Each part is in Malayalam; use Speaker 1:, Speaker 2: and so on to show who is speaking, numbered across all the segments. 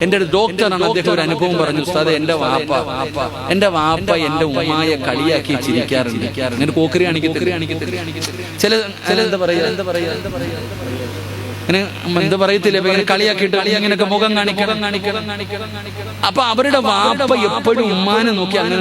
Speaker 1: എന്റെ ഒരു ഡോക്ടറാണ് അദ്ദേഹം ഒരു അനുഭവം പറഞ്ഞു ഉസ്താദ് എന്റെ വാപ്പ എന്റെ വാപ്പ എന്റെ ഉമ്മായ കളിയാക്കി ചിരിക്കാറുണ്ട്. ഇങ്ങനെ പോക്കറി കാണിക്കത്തില്ല? ചില ചില എന്താ പറയാ എന്താ പറയാ എന്താ പറയാ ഇങ്ങനെ എന്ത് പറയത്തില്ല? ഇങ്ങനെ കളിയാക്കിയിട്ട് കളി അങ്ങനെയൊക്കെ മുഖം കാണിക്കണം കാണിക്കണം അപ്പൊ അവരുടെ വാപ്പ എപ്പോഴും ഉമ്മാനെ നോക്കി അങ്ങനെ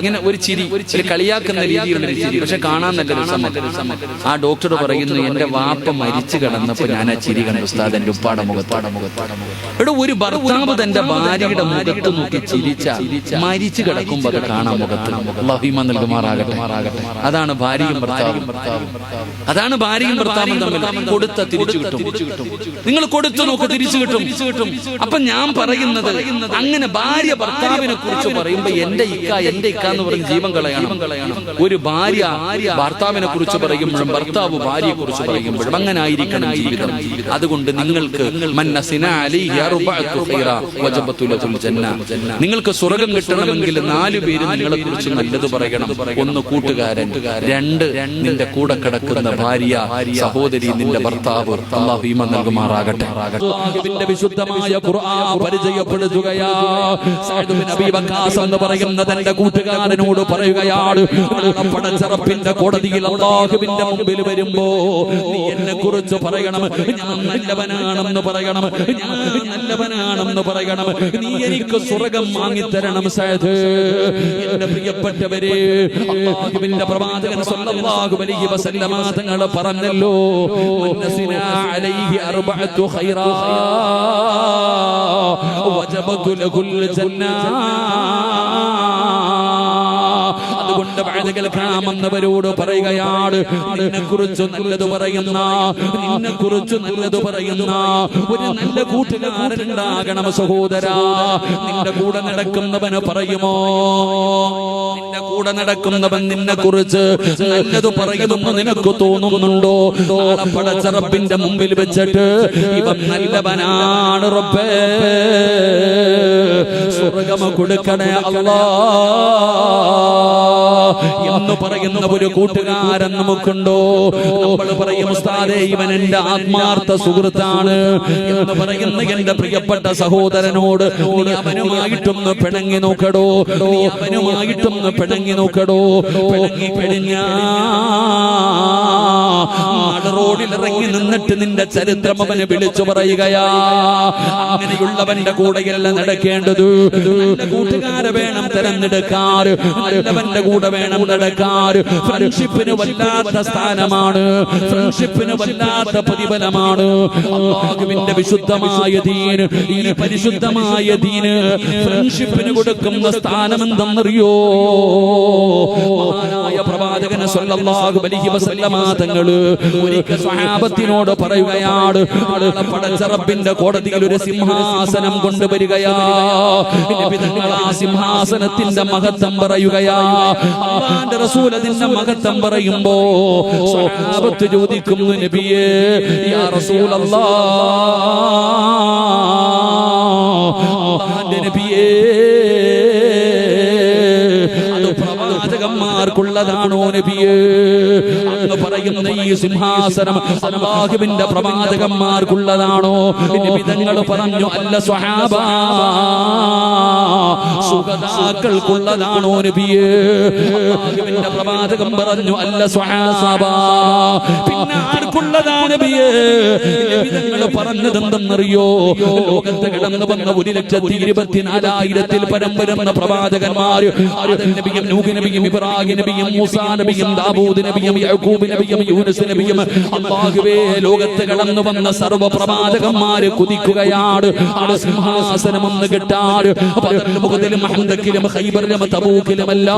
Speaker 1: ഇങ്ങനെ ഒരു ചിരി ഒരു കളിയാക്കുന്ന രീതിയിലുള്ള ചിരി. പക്ഷെ കാണാൻ നല്ല രസമാണ്. ആ ഡോക്ടർ പറയുന്നു എന്റെ വാപ്പ മരിച്ചു കിടന്നപ്പോ ഞാൻ ആ ചിരി കണ്ടു ഉസ്താദ് എന്റെ ഉപ്പാടെ മുഖത്താടെ മുഖത്താടെ ഇവിടെ ഒരു ഭർത്താവ് തന്റെ ഭാര്യയുടെ മുഖത്ത് നോക്കി ചിരിച്ച മരിച്ചു കിടക്കുമ്പോ അത് കാണാൻ മുഖത്ത് അള്ളാഹിമ നൽകുമാറാകട്ടെ. അതാണ് ഭാര്യയും ഭർത്താവും. അതാണ് ഭാര്യയും ഭർത്താവും തമ്മിൽ കൊടുത്ത തിരിച്ചു കിട്ടും നിങ്ങൾ കൊടുത്തു നോക്ക് തിരിച്ചു കിട്ടും. കിട്ടും. അപ്പൊ ഞാൻ പറയുന്നത് അങ്ങനെ ഭാര്യ ഭർത്താവിനെ കുറിച്ച് പറയുമ്പോ എന്റെ ഇക്ക എന്റെ ഇക്ക എന്ന് പറഞ്ഞ് ജീവൻ കളയണം. ഒരു ഭാര്യ ഭർത്താവിനെ കുറിച്ച് പറയുമ്പോഴും ഭർത്താവ് ഭാര്യയെ കുറിച്ച് പറയുമ്പോഴും അങ്ങനെ ആയിരിക്കണം ജീവിതം. അതുകൊണ്ട് നിങ്ങൾക്ക് നിങ്ങൾക്ക് സ്വർഗം കിട്ടണമെങ്കിൽ നാലു പേര് നിങ്ങളെ കുറിച്ച് നല്ലത് പറയണം. ഒന്ന് കൂട്ടുകാരൻ. രണ്ട് നിന്റെ കൂടെ കിടക്കുന്ന ഭാര്യ സഹോദരി നിന്റെ ഭർത്താവ്. അള്ളാഹു ഈമാൻ നൽകുമാറാകട്ടെ. വിശുദ്ധമായ പരിചയപ്പെടുത്തുകയാ. എന്ന് പറയുന്ന തന്റെ കൂട്ടുകാരനോട് പറയുകയാണ് പടച്ചറപ്പിന്റെ കോടതിയിൽ അള്ളാഹുവിന്റെ മുമ്പിൽ വരുമ്പോ നീ എന്നെ കുറിച്ച് പറയണം. ഞാൻ നല്ലവനാണെന്ന് പറയണം. ഞാൻ നല്ലവനാണെന്ന് പറയണം. നീ എനിക്ക് സ്വർഗം വാങ്ങിത്തരണം സയദ് എന്റെ പ്രിയപ്പെട്ടവരെ അള്ളാഹുവിന്റെ പ്രവാചകൻ സ്വന്തം തങ്ങൾ പറഞ്ഞല്ലോ മനസ്സിന عليه أربعة خيرات وجبت لكل جنات അതുകൊണ്ട് വഴുത് കേൾക്കാമെന്നവരോട് പറയുകയാണ് നിന്നെ കുറിച്ച് നല്ലത് പറയുന്ന നിന്നെ കുറിച്ച് നല്ലത് പറയുന്ന ഒരു നല്ല കൂട്ടുകാരനുണ്ടാകണം സഹോദര. നിന്റെ കൂടെ നടക്കുന്നവന് പറയുമോ? നിന്റെ കൂടെ നടക്കുന്നവൻ നിന്നെ കുറിച്ച് നല്ലത് പറയുമെന്ന് നിനക്ക് തോന്നുന്നുണ്ടോ? പടച്ചറപ്പിന്റെ മുമ്പിൽ വെച്ചിട്ട് ഇവൻ നല്ലവനാണ് റബ്ബേ. സ്വർഗമ കൊടുക്കണേ അല്ലാ. എന്ന് പറയുന്ന ഒരു കൂട്ടുകാരൻ നമുക്കുണ്ടോ? നമ്മൾ പറയും ഉസ്താദേ ഇവൻ എന്റെ ആത്മാർത്ഥ സുഹൃത്താണ്. എന്ന് പറയുന്ന എന്റെ പ്രിയപ്പെട്ട സഹോദരനോട് നീ അവനുമായിട്ടൊന്ന് പിണങ്ങി നോക്കടോ. നീ അവനുമായിട്ടൊന്ന് പിണങ്ങി നോക്കടോ. പിണങ്ങി കഴിഞ്ഞ റോഡിൽ ഇറങ്ങി നിന്നിട്ട് നിന്റെ ചരിത്രം അവന് വിളിച്ചു പറയുകയാ. അങ്ങനെയുള്ളവന്റെ കൂടെയല്ല നടക്കേണ്ടത്. കൂട്ടുകാരെ വേണം തെരഞ്ഞെടുക്കാറ് നല്ലവന്റെ കൂടെ വേണം നടക്കാൻ ഫ്രണ്ട്ഷിപ്പിന് വല്ലാത്ത സ്ഥാനമാണ്. ഫ്രണ്ട്ഷിപ്പിന് വല്ലാത്ത പ്രതിഫലമാണ്. അള്ളാഹുവിന്റെ വിശുദ്ധമായ ദീന് ഈ പരിശുദ്ധമായ ദീന് ഫ്രണ്ട്ഷിപ്പിന് കൊടുക്കുന്ന സ്ഥാനം എന്തെന്നറിയോ പ്രവാചകന് സല്ലല്ലാഹു അലൈഹി വസല്ലമ തങ്ങൾ ഒരിക്കൽ സ്വഹാബത്തിനോട് പറയുകയാണ്. പടച്ച റബ്ബിന്റെ കോടതിയിൽ ഒരു സിംഹാസനം കൊണ്ടുവരികയാ. നബി തങ്ങൾ ആ സിംഹാസനത്തിന്റെ മഹത്വം പറയുകയാ. അല്ലാഹുവിന്റെ റസൂൽ അതിന്റെ മഹത്വം പറയുമ്പോ സ്വഹാബത്ത് ചോദിക്കുന്നു നബിയേ യാ റസൂലല്ലാ. പ്രവാചകന്മാർക്കുള്ളതാണോ നബിയേ? പറയുന്ന ഈ സിംഹാസനം അള്ളാഹുവിന്റെ പ്രവാചകന്മാർക്കുള്ളതാണോ? നബി പറഞ്ഞു അല്ല സ്വഹാബ സുഗതാക്കൾക്കുള്ളതാണോ നബിയേ? അള്ളാഹുവിന്റെ പ്രവാചകൻ പറഞ്ഞു അല്ല സ്വഹാബ പിന്നെ ആർക്കുള്ളതാ നബിയേ? നബി തങ്ങൾ പറഞ്ഞത് എന്തെന്നറിയോ ലോകത്ത് കിടന്നു വന്ന ഒരു ലക്ഷത്തി ഇരുപത്തിനാലായിരത്തിൽ പരം വരുന്ന പ്രവാചകന്മാർ നബിയും നൂഹ് നബിയും ഇബ്രാഹിം നബിയും മൂസാ നബിയും ദാവൂദ് നബിയും യഹൂബ് നബിയും യൂനുസ് നബിയും അല്ലാഹുവേ ലോകത്ത് കടന്നു വന്ന സർവ പ്രവാചകന്മാര് കുതിക്കുകയാണ് സിംഹാസനം ഒന്ന് കിട്ടാറ് മുഖത്തിലും ഹന്തക്കിലും ഹൈബറിലും തബൂക്കിലുമല്ല.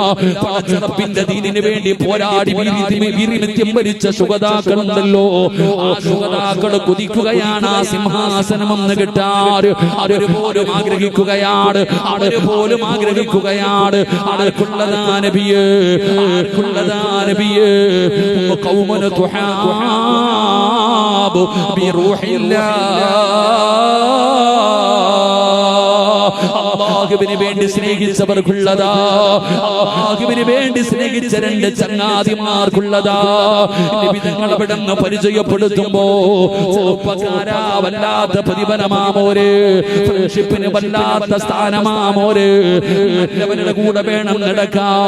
Speaker 1: പടച്ചറപ്പിന്റെ ദീനിന് വേണ്ടി പോരാടി വീരിനിത്യം ഭരിച്ച സുഗതാക്കളുണ്ടല്ലോ. ആ സുഗതാക്കൾ കുതിക്കുകയാണ്. ആ സിംഹാസനം ഒന്ന് കിട്ടാറ്. അവർ പോലും ആഗ്രഹിക്കുകയാണ്. അവർ പോലും ആഗ്രഹിക്കുകയാണ്. ആർക്കുള്ളതാ നബിയേ? ആർക്കുള്ളതാ നബിയേ? قومنا تحاب بروح الله. അള്ളാഹുവിന് വേണ്ടി സ്നേഹിച്ചവർക്കുള്ളതാ. അള്ളാഹുവിന് വേണ്ടി സ്നേഹിച്ച രണ്ട് ചങ്ങാതിമാർക്കുള്ളതാ. വിധങ്ങൾ അവിടെ നിന്ന് പരിചയപ്പെടുത്തുമ്പോ ചെറുപ്പക്കാരാ വല്ലാത്ത പ്രതിഫലമാമോര്. ഫ്രണ്ട്ഷിപ്പിന് വല്ലാത്ത സ്ഥാനമാമോര്. നല്ലവരുടെ കൂടെ വേണം നടക്കാം.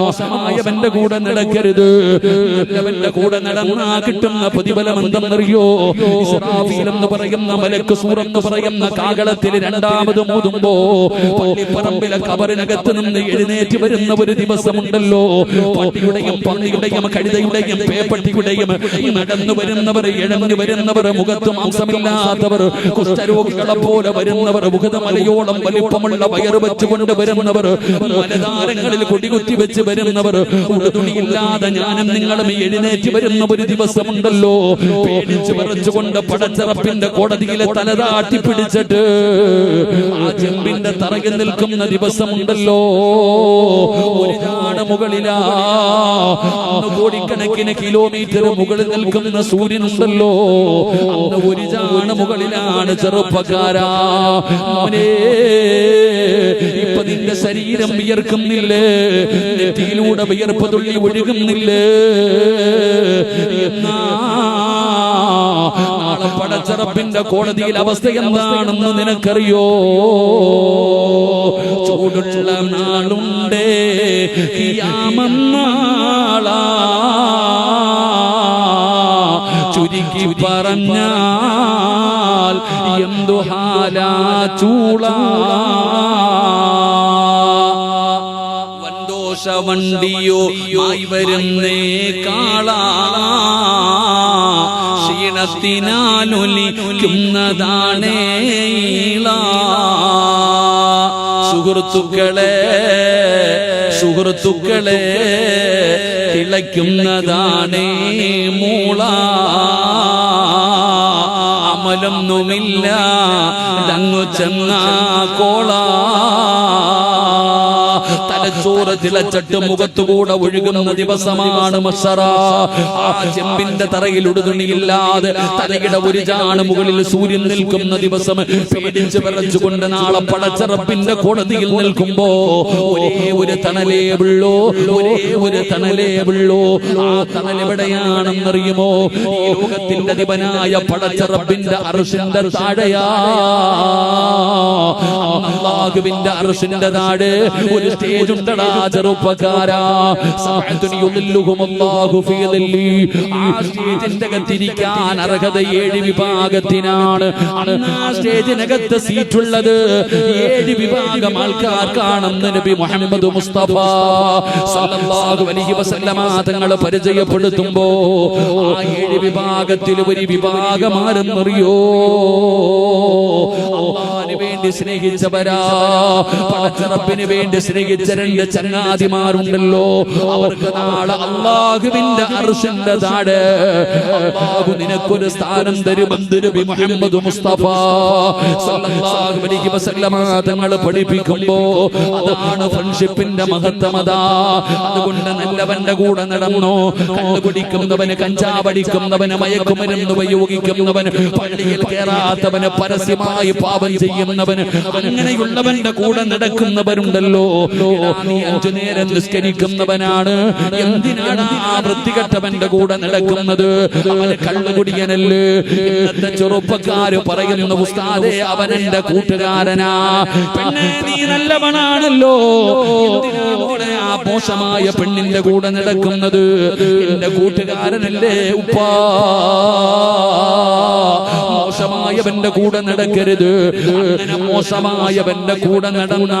Speaker 1: മോശമായവന്റെ കൂടെ നടക്കരുത്. നല്ലവന്റെ കൂടെ നടന്നാ കിട്ടുന്ന പ്രതിഫലം എന്തെന്നറിയോ? ഇസ്രാഫീൽ എന്ന് പറയുന്ന മലക്ക് സൂറെന്ന് പറയുന്ന കാകളത്തിൽ രണ്ടാമത് മൂതുമ്പോ പള്ളിപ്പറമ്പിലെ കബറിനകത്ത് നിന്ന് എഴുന്നേറ്റ് വരുന്ന ഒരു ദിവസമുണ്ടല്ലോ. പട്ടിയുടെയും പന്നിയുടെയും കഴുതയുടെയും പേപ്പട്ടിയുടെയും നടന്നു വരുന്നവർ ഇഴഞ്ഞു വരുന്നവർ മുഖത്ത് മാംസമില്ലാത്തവർ കുഷ്ഠരോഗികളെ പോലെ വരുന്നവർ മുഖത്ത് മലയോളം വലിപ്പമുള്ള വയറ് വെച്ചുകൊണ്ട് വരുന്നവർ മലതാരങ്ങളിൽ കൊടികുത്തി വെച്ച് വരുന്നവർ ഉടുതുണിയില്ലാതെ ഞാനും നിങ്ങളും എഴുന്നേറ്റ് വരുന്ന ഒരു ദിവസമുണ്ടല്ലോ. പേടിച്ച് വിറച്ചുകൊണ്ട് പടച്ചറപ്പിന്റെ കോടതിയിലെ തലതാട്ടി പിടിച്ചിട്ട് ആ ചെമ്പിന്റെ തറകിൽ നിൽക്കുന്ന ദിവസമുണ്ടല്ലോ. ഒരു മുകളിലാണ് കോടിക്കണക്കിന് കിലോമീറ്റർ മുകളിൽ നിൽക്കുന്ന സൂര്യനുണ്ടല്ലോ. അന്ന് മുകളിലാണ് ചെറുപ്പക്കാരാ. ഇപ്പൊ നിന്റെ ശരീരം വിയർക്കുന്നില്ലേ? നെറ്റിയിലൂടെ വിയർപ്പ് തുള്ളി ഒഴുകുന്നില്ലേ? പടച്ചറപ്പിന്റെ കോടതിയിൽ അവസ്ഥ എന്താണെന്ന് നിനക്കറിയോ? ചൂടുള്ള നാളുണ്ട്. കിയാമന്നാളാ. ചുരുക്കി പറഞ്ഞാൽ എന്തു ഹാലാ ചൂളാ. വന്തോഷ വണ്ടിയോ ആയി വരുന്നേ കാളാ. ക്ഷീണത്തിനാലൊലിക്കുന്നതാണേ ഈളാ. സുഹൃത്തുക്കളെ സുഹൃത്തുക്കളെ തിളയ്ക്കുന്നതാണേ മൂള. അമലൊന്നുമില്ല ചെന്ന കോള. തലച്ചോറ് തിളച്ചിട്ട് മുഖത്തുകൂടെ ഒഴുകുന്ന ദിവസമാണ് മഷറ. ആ ചെമ്പിന്റെ തറയിൽ ഉടുതുണിയില്ലാതെ തലയുടെ ഒരു ചാണ് മുകളിൽ സൂര്യൻ നിൽക്കുന്ന ദിവസം പേടിച്ച് വിറച്ചുകൊണ്ട് നാളെ പടച്ചറപ്പിന്റെ കോടതിയിൽ നിൽക്കുമ്പോ ഒരേ ഒരു തണലേ ഉള്ളോ ഒരേ ഒരു തണലേ ഉള്ളോ ആ തണൽ എവിടെയാണെന്നറിയുമോ? ലോകത്തിന്റെ അധിപനായ പടച്ചറപ്പിന്റെ അർഷിന്റെ താഴെയാ. അള്ളാഹുവിന്റെ അർഷിന്റെ താഴെ ഒരു സ്റ്റേജ് ഉണ്ടടാ ചെറുപ്പക്കാരാ. അർഹത ഏഴ് വിഭാഗത്തിനാണ്. സീറ്റുള്ളത്. ഏഴ് വിഭാഗം ആൾക്കാർക്കാണെന്ന് നബി മുസ്തഫ സല്ലല്ലാഹു അലൈഹി വസല്ലമ പരിചയപ്പെടുത്തുമ്പോ ആ ഏഴ് വിഭാഗത്തിൽ ഒരു വിഭാഗമാരെന്നറിയോ? അള്ളാഹിന് വേണ്ടി സ്നേഹിച്ചവരാ. പടച്ചറപ്പിന് വേണ്ടി സ്നേഹിച്ച രണ്ട് ചങ്ങാതിമാരുണ്ടല്ലോ അവർക്ക് നാളെ അള്ളാഹുവിന്റെ അർഷിന്റെ താട് അള്ളാഹു നിനക്കൊരു സ്ഥാനം തരുമന്ദിര നബി മുഹമ്മദ് മുസ്തഫ. തങ്ങൾ പഠിപ്പിക്കുമ്പോ അതാണ് ഫ്രണ്ട്ഷിപ്പിന്റെ മഹത്വമതാ അതുകൊണ്ട് നല്ലവന്റെ കൂടെ നടന്നോ. കള്ളു കുടിക്കുന്നവന് കഞ്ചാവടിക്കുന്നവന് മയക്കുമരുന്ന് ഉപയോഗിക്കുന്നവന് പള്ളിയിൽ കയറാത്തവന് പരസ്യമായി പാപം അങ്ങനെയുള്ളവന്റെ കൂടെ നടക്കുന്നവരുണ്ടല്ലോ. നീ അഞ്ചു നേരം നിസ്കരിക്കുന്നവനാണ്. എന്തിനാണ് ആ വൃത്തികെട്ടവന്റെ കൂടെ നടക്കുന്നത്? കള്ളുകുടിയനല്ലേ? ഇന്നത്തെ ചെറുപ്പക്കാര് പറയുന്നു ഉസ്താദെ അവനെന്റെ കൂട്ടുകാരനാ. പിന്നെ നീ നല്ലവനാണല്ലോ. ആ മോശമായ പെണ്ണിന്റെ കൂടെ നടക്കുന്നത്? എന്റെ കൂട്ടുകാരനല്ലേ ഉപ്പാ. മോശമായവന്റെ കൂടെ നടക്കരുത് അങ്ങനെ മോശമായവന്റെ കൂടെ നടന്ന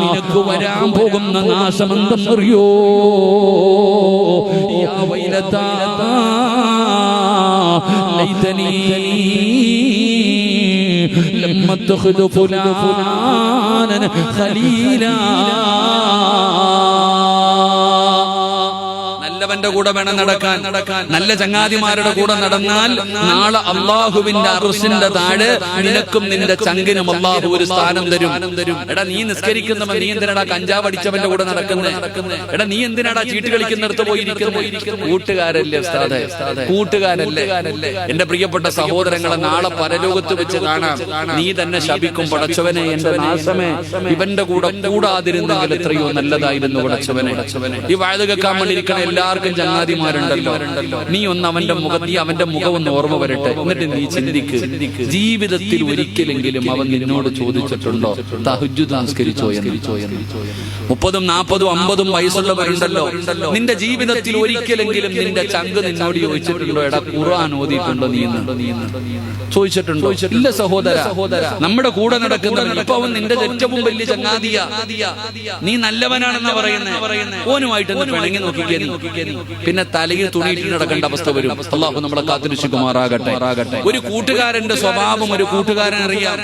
Speaker 1: നിനക്ക് വരാൻ പോകുന്ന നാശമെന്തെന്നറിയോ യാ വൈലത്താ ലൈതനീ لم اتخذ فلانا خليلا നല്ലവന്റെ കൂടെ വേണം നടക്കാൻ. നല്ല ചങ്ങാതിമാരുടെ കൂടെ നടന്നാൽ നാളെ അള്ളാഹുവിന്റെ അറുസിന്റെ താഴെ നിനക്കും നിന്റെ ചങ്കിനും അള്ളാഹു ഒരു സ്ഥാനം തരും. എടാ നീ നിസ്കരിക്കുന്നവൻ നീ എന്തിനാടാ കഞ്ചാവ് അടിച്ചവന്റെ കൂടെ നടക്കുന്നത് എടാ നീ എന്തിനാടാ ചീട്ട് കളിക്കുന്നിടത്ത് പോയിരിക്കുന്നു? കൂട്ടുകാരല്ലേ കൂട്ടുകാരല്ലേ? എന്റെ പ്രിയപ്പെട്ട സഹോദരങ്ങളെ നാളെ പരലോകത്ത് വെച്ച് കാണാം. നീ തന്നെ ശപിക്കും പടച്ചവനെ എന്റെ നാശമേ ഇവന്റെ കൂടെ കൂടാതിരുന്നെങ്കിൽ എത്രയോ നല്ലതായിരുന്നു പടച്ചവനെ. ഈ വാഴ കേൾക്കാൻ വേണ്ടിയിരിക്കണ എല്ലാവർക്കും ചങ്ങാതിമാരുണ്ടല്ലോ. നീ ഒന്ന് അവന്റെ മുഖം നീ അവന്റെ മുഖം ഒന്ന് ഓർമ്മ വരട്ടെ. എന്നിട്ട് നീ ചിന്തിക്ക്. ജീവിതത്തിൽ ഒരിക്കലെങ്കിലും അവൻ നിന്നോട് ചോദിച്ചിട്ടുണ്ടോ? നമസ്കരിച്ചോ എന്ന്. മുപ്പതും നാൽപ്പതും അമ്പതും വയസ്സുള്ളവരുണ്ടല്ലോ നിന്റെ ജീവിതത്തിൽ ഒരിക്കലെങ്കിലും നിന്റെ ചങ്ക് നിന്നോട് ചോദിച്ചിട്ടുണ്ടോ? എടാ ഖുർആൻ ഓതിയിട്ടുണ്ടോ നീ ചോദിച്ചിട്ടുണ്ടോ? ഇല്ല സഹോദര. സഹോദര. നമ്മുടെ കൂടെ നടക്കുന്നവൻ ഇപ്പൊ അവൻ നിന്റെ ഏറ്റവും വലിയ ചങ്ങാതിയ. നീ നല്ലവനാണെന്ന് പറയുന്നത് ഓനുമായിട്ട് പിണങ്ങി നോക്കിക്കേ നീ. പിന്നെ തലയിൽ തുണിയിട്ട് നടക്കേണ്ട അവസ്ഥ വരും. അള്ളാഹു നമ്മളെ കാത്തിരിച്ചുമാറാകട്ടെ ഒരു കൂട്ടുകാരന്റെ സ്വഭാവം ഒരു കൂട്ടുകാരൻ അറിയാം.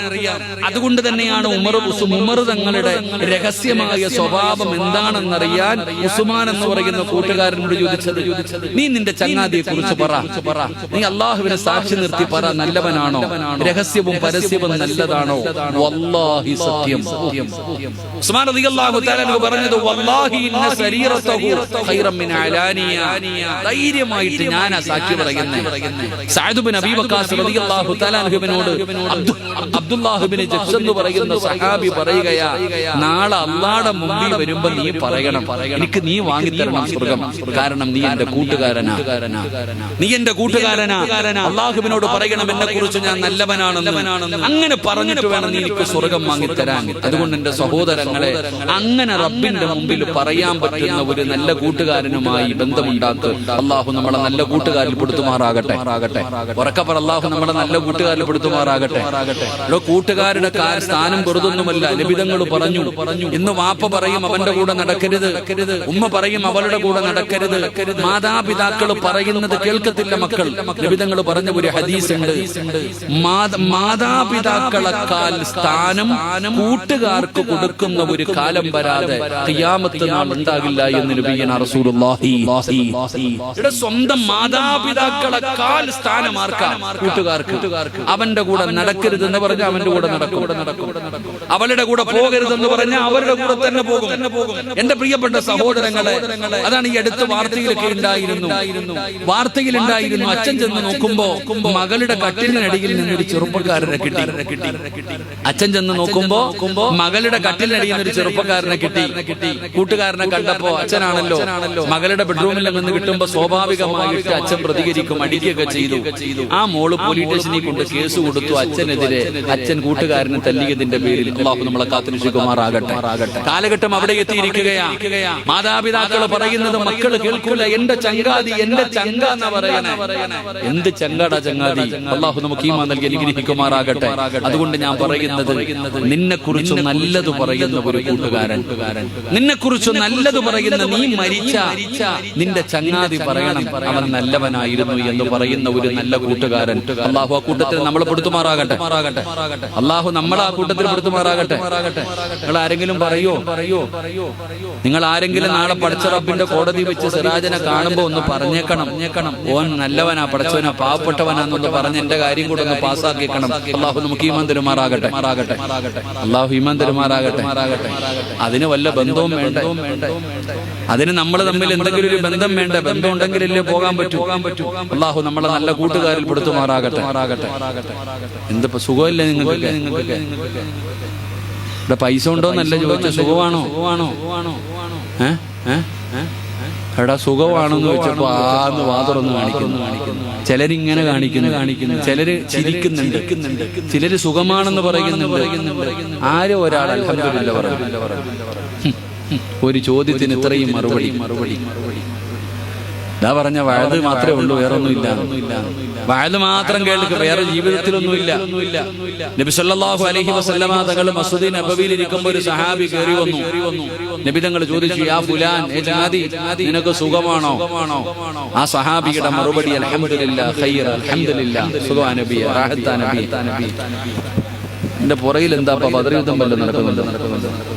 Speaker 1: അതുകൊണ്ട് തന്നെയാണ് ഉമർ ഉമർ തങ്ങളുടെ രഹസ്യമായ സ്വഭാവം എന്താണെന്നറിയാൻ ഉസുമാൻ എന്ന് പറയുന്ന കൂട്ടുകാരനോട് ചോദിച്ചത് നീ നിന്റെ ചങ്ങാതിയെ കുറിച്ച് പറ. നീ അള്ളാഹുവിനെ സാക്ഷി നിർത്തി പറ. നല്ലവനാണോ? രഹസ്യവും പരസ്യവും നല്ലതാണോ? വല്ലാഹി സത്യം. ഉസ്മാൻ പറഞ്ഞത് വല്ലാഹി ഇന്ന അലാനിയ ധൈര്യമായിട്ട് ഞാൻ ആ സാക്ഷി പറയുന്നത് സഅദ് ബിൻ അബീ വഖാസ് റളിയല്ലാഹു തആല അൻഹുവിനോട് അബ്ദു- അബ്ദുല്ലാഹ് എന്ന് പറയുന്ന സഹാബി പറയുകയാ. നാളെ അള്ളാടെ മുമ്പിൽ വരുമ്പോ നീ പറയണം. എനിക്ക് നീ വാങ്ങിത്തരണം സ്വർഗം. കാരണം നീ എന്റെ കൂട്ടുകാരനാ. നീ എന്റെ കൂട്ടുകാരനാ. അള്ളാഹുബിനോട് പറയണം എന്നെ കുറിച്ച് ഞാൻ നല്ലവനാണെന്ന് അങ്ങനെ പറഞ്ഞിട്ട് വേണം നീ എനിക്ക് സ്വർഗം വാങ്ങിത്തരാൻ അതുകൊണ്ട് എന്റെ സഹോദരങ്ങളെ അങ്ങനെ റബ്ബിന്റെ മുമ്പിൽ പറയാൻ പറ്റുന്ന ഒരു നല്ല കൂട്ടുകാരനുമായി ബന്ധമുണ്ടാക്കുക അള്ളാഹു നമ്മളെ നല്ല കൂട്ടുകാരിൽ പെടുത്തുമാറാകട്ടെ. ഉറക്കപ്പർ അള്ളാഹു നമ്മളെ നല്ല കൂട്ടുകാരിൽ പെടുത്തുമാറാകട്ടെ. ഇവിടെ കൂട്ടുകാരുടെ സ്ഥാനം വെറുതൊന്നുമല്ല. ലഭിതങ്ങൾ പറഞ്ഞു. പറഞ്ഞു ഇന്ന് വാപ്പ പറയും അവന്റെ കൂടെ നടക്കരുത്. ഉമ്മ പറയും അവളുടെ കൂടെ നടക്കരുത്. മാതാപിതാക്കൾ പറയുന്നത് കേൾക്കത്തില്ല മക്കൾ. ലഭിതങ്ങൾ പറഞ്ഞ ഒരു ഹദീസ് ഉണ്ട് മാത- മാതാപിതാക്കളെക്കാൾ സ്ഥാനം കൂട്ടുകാർക്ക് കൊടുക്കുന്ന ഒരു കാലം വരാതെ ഖിയാമത്ത് നാൾ ഉണ്ടാകില്ല എന്ന് നബിയന റസൂലുള്ളാഹി ഇവിടെ സ്വന്തം മാതാപിതാക്കളെക്കാൾ സ്ഥാനം ആർക്കാ? കൂട്ടുകാർക്ക്. അവന്റെ കൂടെ നടക്കരുത് എന്ന് പറഞ്ഞാൽ അവന്റെ കൂടെ നടക്കും. അവളുടെ കൂടെ പോകരുതെന്ന് പറഞ്ഞ അവരുടെ കൂടെ തന്നെ പോകും. എന്റെ പ്രിയപ്പെട്ട സഹോദരങ്ങളെ അതാണ് ഈ അടുത്ത വാർത്തയിലൊക്കെ ഉണ്ടായിരുന്നു. വാർത്തയിൽ ഉണ്ടായിരുന്നു അച്ഛൻ ചെന്ന് നോക്കുമ്പോ മകളുടെ കട്ടിലിനടിയിൽ ഒരു ചെറുപ്പക്കാരനെ കിട്ടി. അച്ഛൻ ചെന്ന് നോക്കുമ്പോ മകളുടെ കട്ടിലിനടിയിൽ നിന്ന് ഒരു ചെറുപ്പക്കാരനെ കിട്ടി. കൂട്ടുകാരനെ കണ്ടപ്പോ അച്ഛനാണല്ലോ. മകളുടെ ബെഡ്റൂമിൽ നിന്ന് കിട്ടുമ്പോ സ്വാഭാവികമായിട്ട് അച്ഛൻ പ്രതികരിക്കും അടിക്കുകയൊക്കെ ചെയ്തു. ആ മോൾ പോലീസ് സ്റ്റേഷനിൽ കൊണ്ട് കേസ് കൊടുത്തു അച്ഛനെതിരെ അച്ഛൻ കൂട്ടുകാരനെ തല്ലിയതിന്റെ പേരിൽ അള്ളാഹു നമ്മളെ കാത്തിരിക്കുമാറാകട്ടെ കാലഘട്ടം അവിടെ എത്തിയിരിക്കുകയാ. മാതാപിതാക്കൾ പറയുന്നത് മക്കൾ കേൾക്കൂല. എന്റെ ചങ്കാതി എന്റെ ചങ്ക എന്ന് പറയണേ? എന്ത് ചങ്കാടാ ചങ്ങാതി? അള്ളാഹു നമുക്ക് ഈമാ നൽകി അനുഗ്രഹിക്കുമാറാകട്ടെ. അതുകൊണ്ട് ഞാൻ പറയുന്നത് നിന്നെ കുറിച്ച് നല്ലത് പറയുന്ന ഒരു കൂട്ടുകാരൻ. നിന്നെ കുറിച്ച് നല്ലത് പറയുന്ന നീ മരിച്ച നിന്റെ ചങ്ങാതി പറയണം അവൻ നല്ലവനായിരുന്നു എന്ന് പറയുന്ന ഒരു നല്ല കൂട്ടുകാരൻ. അള്ളാഹു ആ കൂട്ടത്തിൽ നമ്മളെ പെടുത്തുമാറാകട്ടെ അള്ളാഹു നമ്മളെ ആ കൂട്ടത്തിൽ പെടുത്തുമാറാകട്ടെ നിങ്ങൾ ആരെങ്കിലും പറയോ? പറയോ നിങ്ങൾ ആരെങ്കിലും നാളെ പടച്ചറപ്പിന്റെ കോടതി വെച്ച് സിറാജനെ കാണുമ്പോ ഒന്ന് പറഞ്ഞേക്കണം. ഓൻ നല്ലവനാ പടച്ചവനാ പാവപ്പെട്ടവനാന്നൊന്ന് പറഞ്ഞ് എന്റെ കാര്യം കൂടെ ഒന്ന് പാസ്സാക്കിക്കണം അള്ളാഹു നമുക്ക് ഈമാൻ മാറാകട്ടെ അള്ളാഹു ഈമാൻ തരുമാറാകട്ടെ. അതിന് വല്ല ബന്ധവും വേണ്ട? അതിന് നമ്മൾ തമ്മിൽ എന്തെങ്കിലും ഒരു ബന്ധം വേണ്ട ബന്ധം ഉണ്ടെങ്കിലല്ലേ പോകാൻ പറ്റൂ. പോകാൻ പറ്റൂ അള്ളാഹു നമ്മളെ നല്ല കൂട്ടുകാരിൽ പെടുത്തുമാറാകട്ടെ എന്തിപ്പോ സുഖമല്ലേ നിങ്ങൾക്ക് നിങ്ങൾക്ക് ഇവിടെ പൈസ ഉണ്ടോ എന്നല്ല ചോദിച്ച സുഖമാണോ? സുഖമാണോ? ആണോ ഏ? ഏ? എടാ സുഖമാണെന്ന് വെച്ചപ്പോ ആന്ന് വാതുറന്ന് കാണിക്കുന്നു. ചിലരിങ്ങനെ കാണിക്കുന്നു. കാണിക്കുന്നു ചിലര് ചിരിക്കുന്നുണ്ട്. ചിലര് സുഖമാണെന്ന് പറയുന്നുണ്ട്. ആരും ഒരാൾ പറഞ്ഞു ഹും. ഒരു ചോദ്യത്തിന് ഇത്രയും മറുപടി മറുപടി മറുപടി. ഇതാ പറഞ്ഞ വയത് മാത്രമേ ഉള്ളൂ വേറെ ഒന്നുമില്ല വയത് മാത്രം കേൾക്ക് വേറെ ജീവിതത്തിലൊന്നുമില്ല. നബി സല്ലല്ലാഹു അലൈഹി വസല്ലമ തങ്ങൾ മസ്ജിദ് നബവിയിൽ ഇരിക്കുമ്പോൾ ഒരു സഹാബി കയറി വന്നു. നബി തങ്ങൾ ചോദിച്ചു ആ ഫുലാൻ ജാതി നിനക്ക് സുഖമാണോ? ആ സഹാബിയുടെ മറുപടി അൽഹംദുലില്ലാ ഖൈർ അൽഹംദുലില്ലാ സുഖാ നബി റാഹത്താ നബി. എന്റെ പുറകിൽ എന്താ ബദർ യുദ്ധം വല്ലതും നടക്കുന്നുണ്ട്?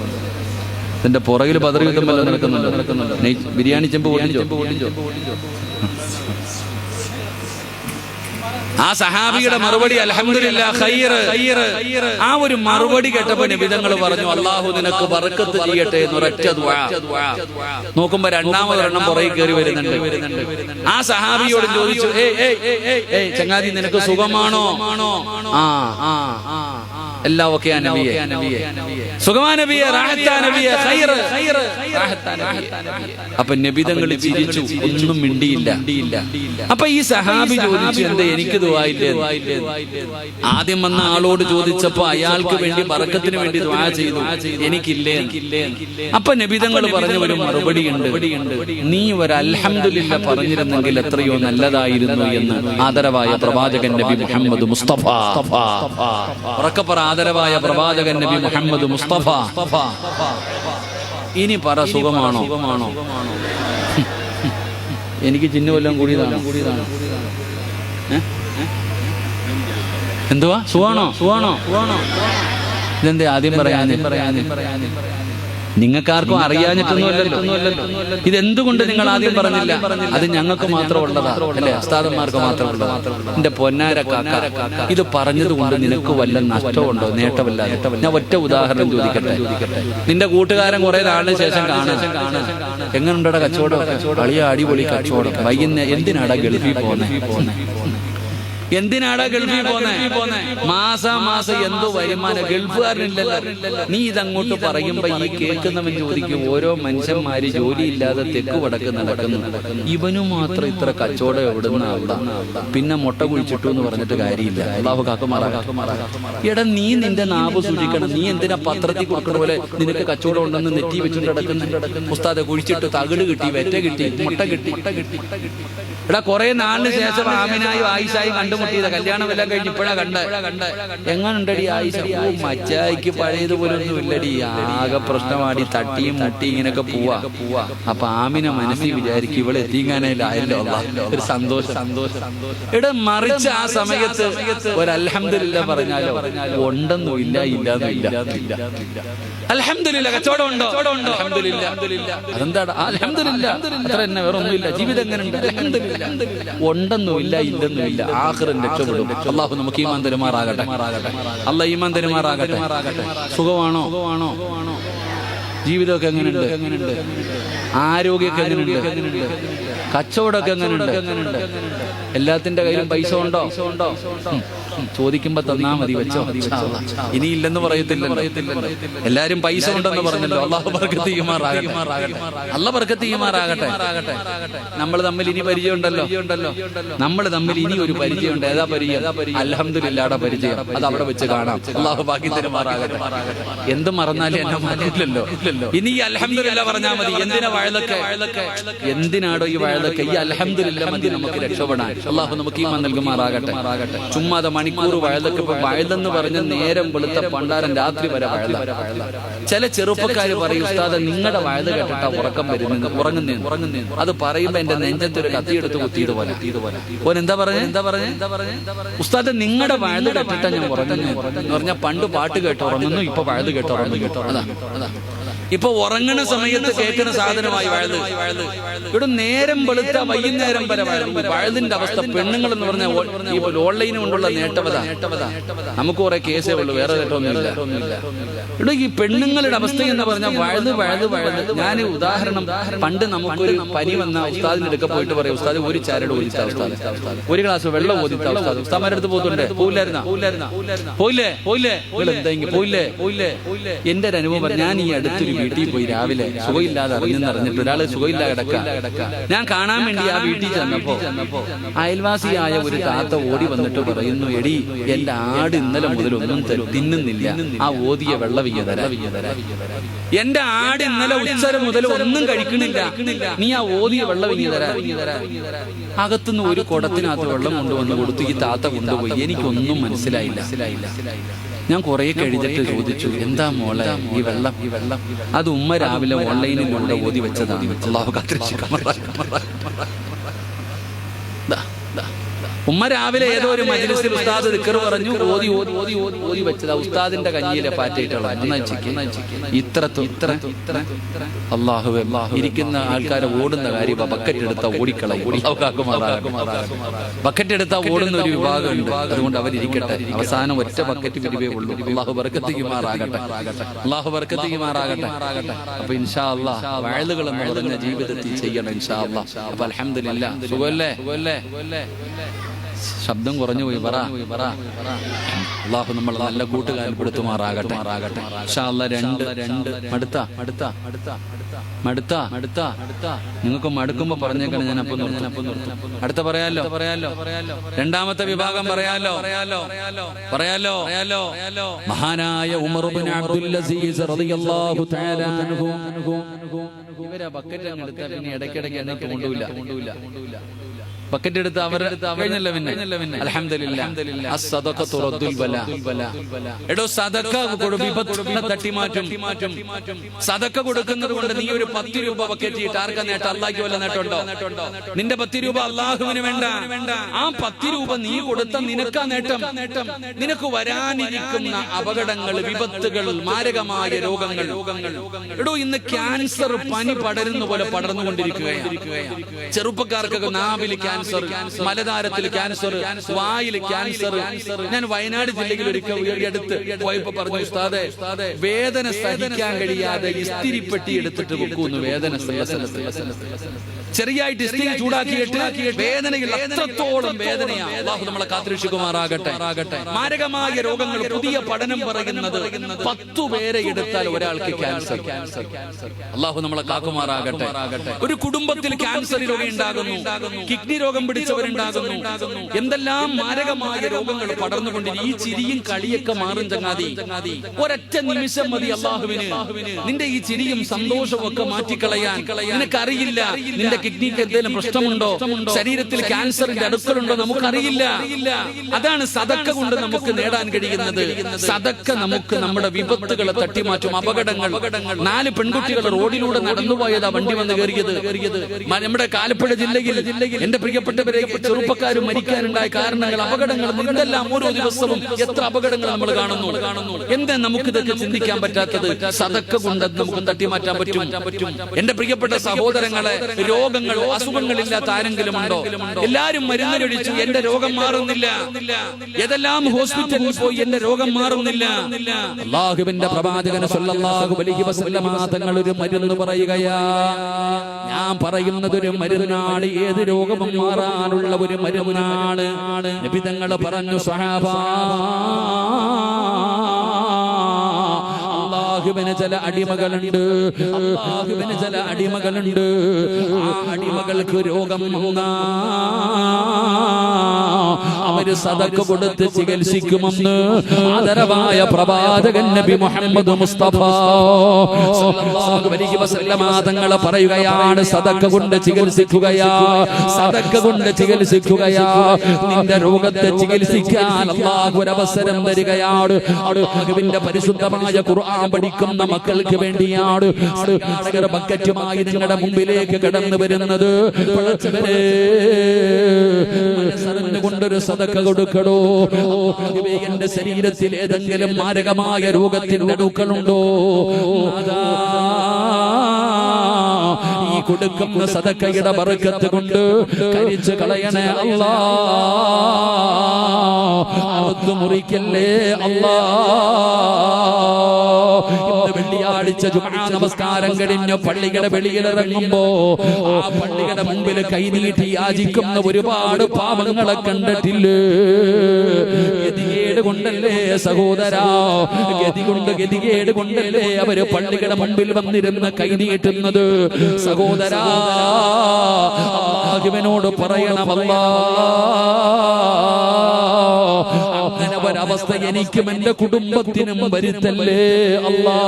Speaker 1: ഇതിന്റെ പുറകിൽ പതറി നടക്കുന്നുണ്ട്. ബിരിയാണി ചെമ്പ് പൊട്ടിച്ചോ? ആ സഹാബിയുടെ മറുപടി ഖൈർ ആ ഒരു മറുപടി കേട്ടപ്പോ നിബിതങ്ങൾ പറഞ്ഞു അള്ളാഹു നിനക്ക് ബർക്കത്ത് ചെയ്യട്ടെ എന്നൊരൊറ്റ നോക്കുമ്പോ രണ്ടാമതൊരെണ്ണം പുറകെ കയറി വരുന്നുണ്ട്. ആ സഹാബിയോട് ചോദിച്ചു ചങ്ങാതി നിനക്ക് സുഖമാണോ? ആണോ ആ ആ. എല്ലാം ഒക്കെ നബിയെ. സുഖമാ നബിയെ റാഹത്താ നബിയെ ഖൈർ. അപ്പൊ നബിതങ്ങൾ ചിരിച്ചു. ഒന്നും മിണ്ടിയില്ല. അപ്പൊ ഈ സഹാബി ചോദിച്ചു എന്താ എനിക്ക് ദുആയില്ലേ ആദ്യം വന്ന ആളോട് ചോദിച്ചപ്പോ അയാൾക്ക് വേണ്ടി ബറക്കത്തിന് വേണ്ടി ദുആ ചെയ്തു. എനിക്കില്ലേ? അപ്പൊ നബിതങ്ങൾ പറഞ്ഞ ഒരു മറുപടി ഉണ്ട്. നീ ഒരു അൽഹംദുലില്ല പറഞ്ഞിരുന്നെങ്കിൽ എത്രയോ നല്ലതായിരുന്നു എന്ന് ആദരവായ പ്രവാചകൻ നബി മുഹമ്മദ് മുസ്തഫ. ഉറക്കപ്പറ. ആദരവായ പ്രവാചകൻ നബി മുഹമ്മദ് മുസ്തഫ. ഇനി പറ സുഖമാണോ? എനിക്ക് ചിഹ്ന കൊല്ലം കൂടിയതാണ്? കൂടിയതാണ്? എന്തുവാ? സുഖാണോ സുഖാണോ സുഖാണോ ആദ്യം ആദ്യം പറയാൻ പറയാൻ നിങ്ങൾക്കാർക്കും അറിയാഞ്ഞിട്ടൊന്നുമല്ലല്ലോ ഇതെന്തുകൊണ്ട് നിങ്ങൾ ആദ്യം പറഞ്ഞില്ല? അത് ഞങ്ങൾക്ക് മാത്രം ഉള്ളതാ അല്ലെ? അസ്താദന്മാർക്ക് മാത്രം ഉള്ളതാ എന്റെ പൊന്നാര കാക്ക ഇത് പറഞ്ഞതുകൊണ്ട് നിനക്ക് വല്ല നഷ്ടമുണ്ടോ? നേട്ടമില്ല ഞാൻ ഒറ്റ ഉദാഹരണം ചോദിക്കട്ടെ? നിന്റെ കൂട്ടുകാരൻ കുറെ നാളിന് ശേഷം കാണാൻ എങ്ങനെയുണ്ടടാ കച്ചവടം? കളിയ അടിപൊളി കച്ചവടം. വൈകുന്നേരം എന്തിനാടാ ഗൾഫിൽ പോന്നെ എന്തിനാടാ ഗൾഫിൽ പോന്നെ? മാസം മാസം എന്തോ വരുമാനം? ഗൾഫുകാരനില്ലല്ലോ. നീ ഇതങ്ങോട്ട് പറയുമ്പോ ഈ കേൾക്കുന്നവൻ ചോദിക്കും ഓരോ മനുഷ്യന്മാര് ജോലിയില്ലാതെ തെക്ക് വടക്ക് നടക്കുന്നു. ഇവനു മാത്രം ഇത്ര കച്ചവടം എവിടുന്ന അവിടെ പിന്നെ മുട്ട കുഴിച്ചിട്ടു എന്ന് പറഞ്ഞിട്ട് കാര്യമില്ല. അള്ളാഹു കാക്കുമാറാ. എടാ നീ നിന്റെ നാവ് സൂക്ഷിക്കണം. നീ എന്തിനാ പത്രത്തിൽ കൊടുക്കുന്ന പോലെ നിനക്ക് കച്ചവടം ഉണ്ടെന്ന് നെറ്റി വെച്ചിട്ട് കിടക്കുന്നു ഉസ്താദെ കുഴിച്ചിട്ട് തകിട് കിട്ടി വെറ്റ കിട്ടി മുട്ട കിട്ടി എടാ കുറെ നാളിന് ശേഷം ആമിനായും ആയിഷായും കണ്ടുമുട്ടിയത് കല്യാണം എല്ലാം കഴിഞ്ഞ് ഇപ്പോഴാ കണ്ട കണ്ട എങ്ങനുണ്ടടി ആയിഷ? ഓ മച്ചായിക്ക് പഴയതുപോലെ ഒന്നും ഇല്ലടി. ആകെ പ്രശ്നമാടി തട്ടിയും മുട്ടിയും ഇങ്ങനൊക്കെ പോവാ. പോവാ. അപ്പൊ ആമിനെ മനസ്സിൽ വിചാരിക്കും ഇവിടെ എത്തിക്കാനായില്ലോ ഒരു സന്തോഷം. സന്തോഷം. ഇവിടെ മറിച്ച് ആ സമയത്ത് ഒരു അലഹമില്ല പറഞ്ഞാലോ? ഉണ്ടെന്നും ഇല്ല ഇല്ലാന്നും ഇല്ല. അലഹമില്ല കച്ചവടം ഉണ്ടോ? അതെന്താടാ? അൽഹംദുലില്ല. അത്ര തന്നെ വേറെ ഒന്നുമില്ല ജീവിതം എങ്ങനെ ഉണ്ടെന്നും ഇല്ല ഇല്ലെന്നും ഇല്ല. ആഖിറും രക്ഷപ്പെടും. അള്ളാഹു നമുക്ക് ഈമാൻ തരുമാറാകട്ടെ. അല്ല ഈമാൻ തരുമാറാകട്ടെ. സുഖമാണോ? സുഖമാണോ? ജീവിതമൊക്കെ എങ്ങനെയുണ്ട്? എങ്ങനെയുണ്ട്? ആരോഗ്യമൊക്കെ എങ്ങനെയുണ്ട്? കച്ചവടമൊക്കെ എങ്ങനെയുണ്ട് എല്ലാത്തിന്റെ കയ്യിലും പൈസ ഉണ്ടോ? ഉണ്ടോ? ചോദിക്കുമ്പോ തന്നാ മതി വെച്ചോ. ഇനി ഇല്ലെന്ന് പറയത്തില്ല എല്ലാരും പൈസ ഉണ്ടെന്ന് പറഞ്ഞല്ലോ. അള്ളാഹു ബർക്കത്ത് അല്ല ബർക്കത്ത് ചെയ്യുമാറാകട്ടെ. നമ്മൾ തമ്മിൽ ഇനി പരിചയം ഉണ്ടല്ലോ നമ്മൾ തമ്മിൽ ഇനി ഒരു പരിചയം ഉണ്ട് ഏതാ പരിചയം? അലഹമില്ലാടെ പരിചയം? അത് അവിടെ വെച്ച് കാണാം. അള്ളാഹു ബാക്കി തരുമാറാകട്ടെ എന്ത് മറന്നാലും എന്നെ മറന്നില്ലല്ലോ. ഇനി അലഹമില്ല പറഞ്ഞാൽ മതി. എന്തിനാ വഴലൊക്കെ എന്തിനാടോ ഈ വഴലൊക്കെ ഈ അലഹമില്ല മതി നമുക്ക് രക്ഷപ്പെടാൻ. അള്ളാഹു നമുക്ക് ഈമാൻ നൽകുമാറാകട്ടെ. ചുമ്മാതെ മണിക്കൂർ വഴലൊക്കെ ഇപ്പൊ വഴലെന്ന് പറഞ്ഞ നേരം വെളുത്ത പണ്ടാരം രാത്രി വരെ വഴല ചില ചെറുപ്പക്കാർ പറയും ഉസ്താദ് നിങ്ങളുടെ വയത് കേട്ടിട്ടാ ഉറക്കം വരുന്നത് ഉറങ്ങുന്നേ ഉറങ്ങുന്നേ അത് പറയുമ്പോ എന്റെ നെഞ്ചത്തെ ഒരു കത്തിയെടുത്ത് കുത്തിയത് പോലെ ഓൻ എന്താ പറഞ്ഞ? എന്താ പറഞ്ഞു എന്താ പറഞ്ഞ ഉസ്താദ് നിങ്ങളുടെ വയത് കേട്ടിട്ടാ ഞാൻ ഉറങ്ങുന്നു എന്ന് പറഞ്ഞാൽ പണ്ട് പാട്ട് കേട്ട് ഉറങ്ങുന്നു ഇപ്പൊ വയത് കേട്ട് ഉറങ്ങുന്നു. കേട്ടോ അതാ അതാ. ഇപ്പൊ ഉറങ്ങുന്ന സമയത്ത് കേൾക്കുന്ന സാധനമായി വഴുത്. ഇവിടെ നേരം വെളുത്ത വൈകുന്നേരം വരെ വഴുത്. വഴുതിന്റെ അവസ്ഥ പെണ്ണുങ്ങൾ എന്ന് പറഞ്ഞാൽ ഓൺലൈൻ കൊണ്ടുള്ള നേട്ടവത. നമുക്ക് കുറെ കേസേ ഉള്ളൂ വേറെ നേട്ടമൊന്നുമില്ല. ഇവിടെ ഈ പെണ്ണുങ്ങളുടെ അവസ്ഥ എന്ന് പറഞ്ഞാൽ വഴുത് വഴുത് വഴുത്. ഞാൻ ഉദാഹരണം പണ്ട് നമുക്കൊരു പനി വന്ന ഉസ്താദിന്റെ അടുക്ക പോയിട്ട് പറയും ഉസ്താദ് ഒരു ചരട് ഓദിച്ച ഉസ്താദ്. ഒരു ഗ്ലാസ് വെള്ളം ഓദിച്ച ഉസ്താദ്. ഉസ്താമാരുടെ അടുത്ത് പോകുന്നുണ്ട് പോയില്ലായിരുന്ന പോയില്ലേ പോയില്ലേ പോയില്ലേ പോയില്ലേ പോയില്ലേ എന്റെ ഒരു അനുഭവം ഞാൻ ഈ അടുത്തൊരു വീട്ടിൽ പോയി രാവിലെ സുഖമില്ലാതെ അറിഞ്ഞെന്നറിഞ്ഞിട്ട് ഒരാൾ സുഖമില്ലാതെ കിടക്ക. ഞാൻ കാണാൻ വേണ്ടി ആ വീട്ടിൽ ചെന്നപ്പോ അയൽവാസിയായ ഒരു താത്ത ഓടി വന്നിട്ട് പറയുന്നു എടി എന്റെ ആട് ഇന്നലെ മുതൽ ഒന്നും തിന്നുന്നില്ല. ആ ഓതിയ വെള്ള വിയതര എന്റെ ആട് ഇന്നലെ ഉച്ചര മുതൽ ഒന്നും കഴിക്കണില്ല നീ ആ ഓതിയ വെള്ള വിയതര അകത്തുനിന്ന് ഒരു കുടത്തിനകത്ത് വെള്ളം കൊണ്ടുവന്ന് കൊടുത്തു. ഈ താത്ത കൊണ്ടുപോയി. എനിക്കൊന്നും മനസ്സിലായില്ല. ഞാൻ കുറെ കഴിഞ്ഞിട്ട് ചോദിച്ചു എന്താ മോളെ ഈ വെള്ളം? ഈ വെള്ളം? അത് ഉമ്മ രാവിലെ ഓൺലൈനിലൂടെ ഓതി വെച്ചതാണ്. അള്ളാഹു കാത്തിരക്ഷിക്കുമാറാകട്ടെ. ഉമ്മ രാവിലെ ഏതോ ഒരു മജ്ലിസിൽ ഉസ്താദ് ദിക്കർ പറഞ്ഞു ഓതി ഓതി ഓതി ഓതി ഓതി വെച്ചത് ഉസ്താദിന്റെ കഞ്ഞിയിലെ പാറ്റയിട്ടുള്ള ഇത്ര ഇത്ര അള്ളാഹു ഇരിക്കുന്ന ആൾക്കാരെ ഓടുന്ന കാര്യം ബക്കറ്റ് എടുത്ത ഓടിക്കളയും. ബക്കറ്റ് എടുത്ത ഓടുന്ന ഒരു വിഭാഗം ഉണ്ട് അതുകൊണ്ട് അവരിയ്ക്കട്ടെ അവസാനം ഒറ്റ ബക്കറ്റ് പിരിവേ ഉള്ളൂ. അള്ളാഹു വർക്കത്തേക്ക് മാറാകട്ടെ. അള്ളാഹു വർക്കത്തേക്ക് മാറാകട്ടെ. അപ്പൊ ഇൻഷാ അള്ളാ വയലുകൾ എന്ന് പറഞ്ഞ ജീവിതത്തിൽ ചെയ്യണം ഇൻഷാ അള്ളാഹ്. അപ്പൊ അലഹമില്ല സുഖല്ലേ ശബ്ദം കുറഞ്ഞു പോയി പറ. അള്ളാഹു നമ്മൾ നല്ല കൂട്ടുകാരപ്പെടുത്തുമാറാകട്ടെ മാറാകട്ടെ രണ്ട് രണ്ട് മടുത്ത. മടുത്ത. മടുത്ത. മടുത്ത. മടുത്ത. നിങ്ങൾക്ക് മടുക്കുമ്പോ പറഞ്ഞേക്കണം ഞാൻ അപ്പൊ. അടുത്ത പറയാലോ? പറയാലോ? പറയാലോ? രണ്ടാമത്തെ വിഭാഗം പറയാലോ? പറയാലോ? പറയാലോ? പറയാലോ? മഹാനായ ഉമർ അബ്ദുൽ അസീസ് റളിയല്ലാഹു തആല അൻഹു. ഇവരാ ബക്കറ്റ് അങ്ങ് പിന്നെ ഇടയ്ക്കിടയ്ക്ക് എന്നെ കൊണ്ടുമില്ല കൊണ്ടുമില്ല ബക്കറ്റ് എടുത്ത് പിന്നെ. സദക്ക തട്ടിമാറ്റും സദക്ക കൊടുക്കുന്നത് കൊണ്ട് നീ ഒരു പത്ത് രൂപ ബക്കറ്റ് ഇട്ട് ആർക്കാ നേട്ടം? അള്ളാഹ്ക്ക് വല്ല നേട്ടമുണ്ടോ? നിന്റെ പത്ത് രൂപ അള്ളാഹുവിന് വേണ്ട. ആ പത്ത് രൂപ നീ കൊടുത്ത നിനക്കാ നേട്ടം. നിനക്ക് വരാനിരിക്കുന്ന അപകടങ്ങൾ വിപത്തുകൾ മാരകമായ രോഗങ്ങൾ. എടോ ഇന്ന് ക്യാൻസർ പനി പടരുന്ന പോലെ പടർന്നുകൊണ്ടിരിക്കുകയാണ് ചെറുപ്പക്കാർക്കൊക്കെ നാവിൽ ക്യാൻസർ മലതാരത്തിൽ ക്യാൻസർ വായിൽ ക്യാൻസർ ഞാൻ വയനാട് ജില്ലയിൽ ഒരിക്കൽ എടുത്ത് പോയപ്പോ പറഞ്ഞു ഉസ്താദെ വേദന സഹിക്കാൻ കഴിയാതെ ഇസ്തിരിപ്പെട്ടി എടുത്തിട്ട് വെക്കുന്നു വേദന ചെറിയായിട്ട് ഇസ്തിരി ചൂടാക്കിയിട്ട് വേദനയിൽ വേദനയാണ് അള്ളാഹു നമ്മളെ കാത്തിരക്ഷിക്കുമാറാകട്ടെ മാരകമായ രോഗങ്ങൾ പുതിയ പഠനം പറയുന്നത് പത്തു പേരെ എടുത്താൽ ഒരാൾക്ക് ക്യാൻസർ അള്ളാഹു നമ്മളെ കാക്കുമാറാകട്ടെ ഒരു കുടുംബത്തിൽ ക്യാൻസർ രോഗം ഉണ്ടാകുന്നു. കിഡ്നി രോഗം പിടിച്ചവരുണ്ടാകുന്നു. എന്തെല്ലാം മാരകമായ രോഗങ്ങൾ പടർന്നുകൊണ്ടിരിക്കും ഈ ചിരിയും കളിയൊക്കെ മാറും ചങ്ങാതി. ഒരൊറ്റ നിമിഷം മതി അള്ളാഹുവിന്. നിന്റെ ഈ ചിരിയും സന്തോഷവും ഒക്കെ മാറ്റിക്കളയാൻ. നിനക്കറിയില്ല നിന്റെ കിഡ്നിക്ക് എന്തെങ്കിലും പ്രശ്നമുണ്ടോ? ശരീരത്തിൽ ക്യാൻസറിന്റെ അടുക്കളുണ്ടോ നമുക്കറിയില്ല. അതാണ് സതക്ക കൊണ്ട് നമുക്ക് നേടാൻ കഴിയുന്നത്. സതക്ക നമുക്ക് നമ്മുടെ വിപത്തുകളെ തട്ടിമാറ്റും. അപകടങ്ങൾ. നാല് പെൺകുട്ടികൾ റോഡിലൂടെ നടന്നുപോയതാ വണ്ടി വന്ന് കയറിയത്. നമ്മുടെ കാലപ്പുഴ ജില്ലയിൽ എന്റെ പ്രിയപ്പെട്ടവരെ ചെറുപ്പക്കാർ മരിക്കാനുണ്ടായ കാരണങ്ങൾ അപകടങ്ങൾ എന്തെല്ലാം ഓരോ ദിവസവും എത്ര അപകടങ്ങൾ നമ്മൾ കാണുന്നു. എന്താ നമുക്ക് ഇതൊക്കെ ചിന്തിക്കാൻ പറ്റാത്തത്? സതക്ക കൊണ്ട് നമുക്ക് തട്ടിമാറ്റാൻ പറ്റും. എന്റെ പ്രിയപ്പെട്ട സഹോദരങ്ങളെ രോഗങ്ങൾ അസുഖങ്ങളില്ലാത്ത ആരെങ്കിലും ഉണ്ടോ? എല്ലാരും മരുന്ന് കഴിച്ചു എന്റെ രോഗം മാറുന്നില്ല. ഏതെല്ലാം ഹോസ്പിറ്റലിൽ പോയി എന്റെ രോഗം മാറുന്നില്ല. അള്ളാഹുവിന്റെ പ്രവാചകന് സല്ലല്ലാഹു അലൈഹി വസല്ലമ തങ്ങൾ ഒരു മരുന്ന് ഞാൻ പറയുന്നത് ഒരു മരുന്നാണ് ഏത് രോഗവും മാറാനുള്ള ഒരു മരുന്നാണ്. നബി തങ്ങൾ പറഞ്ഞു സഹാബാ അള്ളാഹുവിന് ചില അടിമകളുണ്ട്. അള്ളാഹുവിന് ചില അടിമകളുണ്ട്. ആ അടിമകൾക്ക് രോഗം വന്നാ അവർ സദക്ക് കൊടുത്ത് ചികിത്സിക്കുമെന്ന് ആദരവായ പ്രവാചകൻ നബി മുഹമ്മദ് മുസ്തഫ തങ്ങൾ പറയുകയാണ് സദക്ക കൊണ്ട് ചികിത്സിക്കുകയാ സദക്ക കൊണ്ട് ചികിത്സിക്കുകയാ. നിന്റെ രോഗത്തെ ചികിത്സിക്കാൻ അള്ളാഹു ഒരു അവസരം തരികയാണ് പരിശുദ്ധമായ ഖുർആൻ പഠിക്കുന്ന മക്കൾക്ക് വേണ്ടിയാണ് ബക്കറ്റുമായി നിങ്ങളുടെ മുമ്പിലേക്ക് കടന്നു വരുന്നത്. കൊണ്ടൊരു സതക്ക കൊടുക്കടോ. എന്റെ ശരീരത്തിൽ ഏതെങ്കിലും മാരകമായ രോഗത്തിന്റെ അടുക്കളുണ്ടോ നാഥാ, ഈ കൊടുക്കുന്ന സദക്കയുടെ ബറക്കത്ത് കൊണ്ട് കരിച്ചു കളയണേ അല്ലാ അറുത്തു മുറിക്കല്ലേ അല്ലാ വെള്ളിയാഴ്ച ജുമാ നമസ്കാരം കഴിഞ്ഞ് പള്ളിയുടെ വെളിയിലിറങ്ങുമ്പോ ആ പള്ളിയുടെ മുമ്പിൽ കൈനീട്ടി യാചിക്കുന്ന ഒരുപാട് പാപങ്ങളെ കണ്ടിട്ടില്ലേ? ഗതികേട് കൊണ്ടല്ലേ സഹോദരാ? ഗതി കൊണ്ട് ഗതികേട് കൊണ്ടല്ലേ അവർ പള്ളിയുടെ മുമ്പിൽ വന്നിരുന്ന് കൈനീട്ടുന്നത് സഹോദരാ അള്ളാഹുവിനോട് പറയണമല്ലാ അങ്ങനെ ഒരവസ്ഥ എനിക്കും എന്റെ കുടുംബത്തിനും വരുത്തല്ലേ അല്ലാ